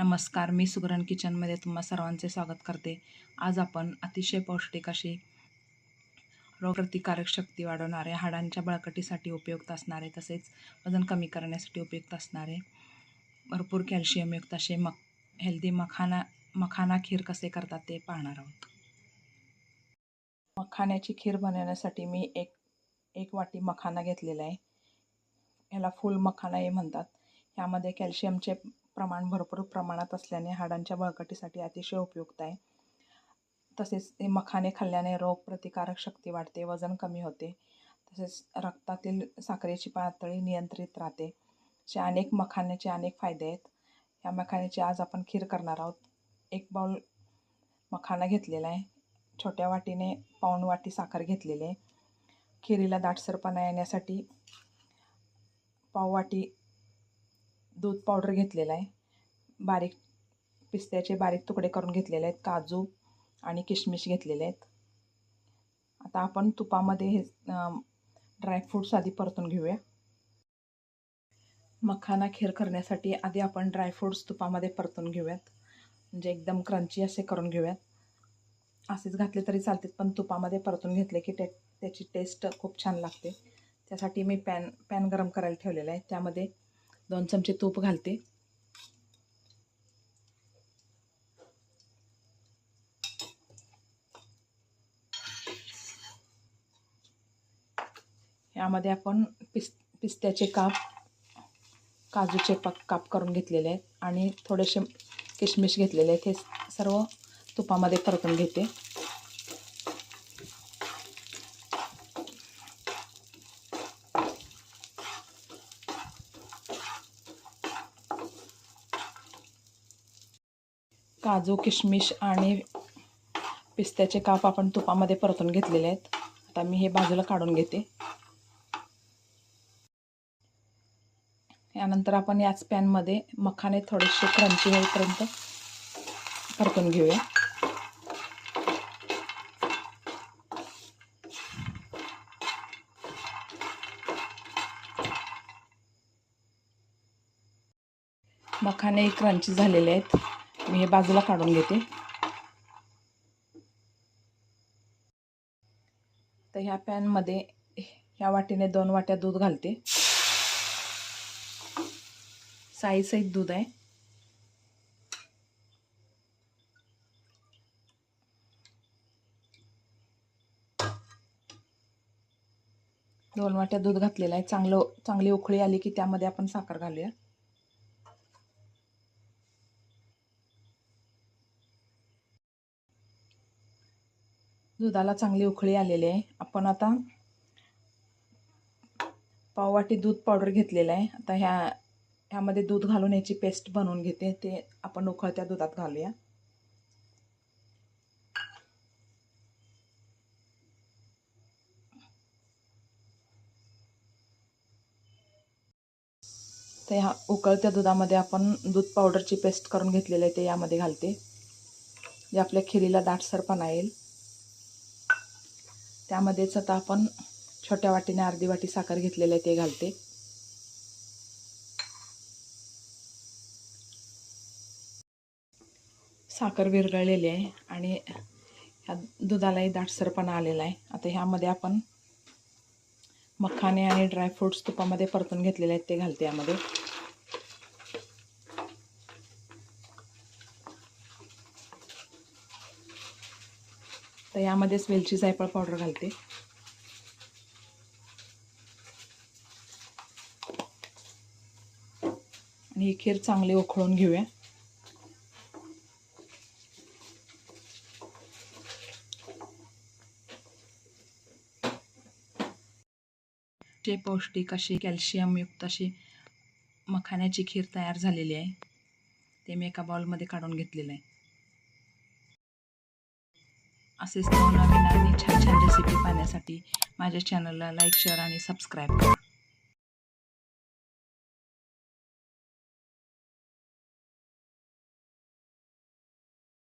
नमस्कार मी सुगरण किचनमध्ये तुम्हा सर्वांचे स्वागत करते. आज आपण अतिशय पौष्टिक अशी रोगप्रतिकारक शक्ती वाढवणारे हाडांच्या बळकटीसाठी उपयुक्त असणारे तसेच वजन कमी करण्यासाठी उपयुक्त असणारे भरपूर कॅल्शियमयुक्त असे मक हेल्दी मखाना मखाना खीर कसे करतात ते पाहणार आहोत. मखाण्याची खीर बनवण्यासाठी मी एक एक वाटी मखाना घेतलेला आहे. ह्याला फुल मखाना हे म्हणतात. ह्यामध्ये कॅल्शियमचे प्रमाण भरपूर प्रमाणात असल्याने हाडांच्या बळकटीसाठी अतिशय उपयुक्त आहे. तसेच हे मखाने खाल्ल्याने रोगप्रतिकारक शक्ती वाढते वजन कमी होते. तसेच रक्तातील साखरेची पातळी नियंत्रित राहते. असे अनेक मखाण्याचे अनेक फायदे आहेत. या मखाण्याची आज आपण खीर करणार आहोत. एक बाउल मखाना घेतलेला आहे. छोट्या वाटीने पाऊण वाटी साखर घेतलेली आहे. खिरीला दाटसरपणा येण्यासाठी पाववाटी दूध पावडर घेतलेला आहे. बारीक पिस्त्याचे बारीक तुकडे करून घेतलेले आहेत. काजू आणि किशमिश घेतलेले आहेत. आता आपण तुपामध्ये हे ड्रायफ्रूट्स आधी परतून घेऊया. मखाना खीर करण्यासाठी आधी आपण ड्रायफ्रूट्स तुपामध्ये परतून घेऊयात. म्हणजे एकदम क्रंची असे करून घेऊयात. असेच घातले तरी चालतात पण तुपामध्ये परतून घेतले की ते त्याची टेस्ट खूप छान लागते. त्यासाठी मी पॅन पॅन गरम करायला ठेवलेला आहे. त्यामध्ये दोन चमचे तूप घालते. यामध्ये आपण पिस पिस्त्याचे काप काजूचे पक काप करून घेतलेले आहेत आणि थोडेसे किशमिश घेतलेले आहेत. हे सर्व तुपामध्ये परतून घेते. काजू किशमिश आणि पिस्त्याचे काप आपण तुपामध्ये परतून घेतलेले आहेत. आता मी हे बाजूला काढून घेते. यानंतर आपण याच पॅनमध्ये मखाने थोडेसे क्रंची होईपर्यंत परतून घेऊया. मखाने क्रंची झालेले आहेत. मी हे बाजूला काढून घेते. तर ह्या पॅनमध्ये ह्या वाटीने दोन वाट्या दूध घालते. साईसहित दूध आहे. दोन वाट्या दूध घातलेलं आहे. चांगलं चांगली उकळी आली की त्यामध्ये आपण साखर घालूया. दुधाला चांगली उकळी आलेली आहे. आपण आता पाववाटी दूध पावडर घेतलेलं आहे. आता ह्या ह्यामध्ये दूध घालून याची पेस्ट बनवून घेते. ते आपण उकळत्या दुधात घालूया. तर ह्या उकळत्या दुधामध्ये आपण दूध पावडरची पेस्ट करून घेतलेलं आहे ते यामध्ये घालते. जे आपल्या खिरीला दाटसरपणा येईल. त्यामध्येच आता आपण छोट्या वाटीने अर्धी वाटी साखर घेतलेलं आहे ते घालते. साखर विरघळलेली आहे आणि ह्या दुधालाही दाटसरपणा आलेला आहे. आता ह्यामध्ये आपण मखाने आणि ड्रायफ्रूट्स तुपामध्ये परतून घेतलेले आहेत ते घालते यामध्ये. तर यामध्येच वेलची जायफळ पावडर घालते. आणि ही खीर चांगली उखळून घेऊया. जे पौष्टिक अशी कॅल्शियमयुक्त अशी मखाण्याची खीर तयार झालेली आहे ते मी एका बाउलमध्ये काढून घेतलेलं आहे. असेच नवनवीन आणि छान छान रेसिपी पाहण्यासाठी माझ्या चॅनलला लाईक शेअर आणि सबस्क्राईब करा.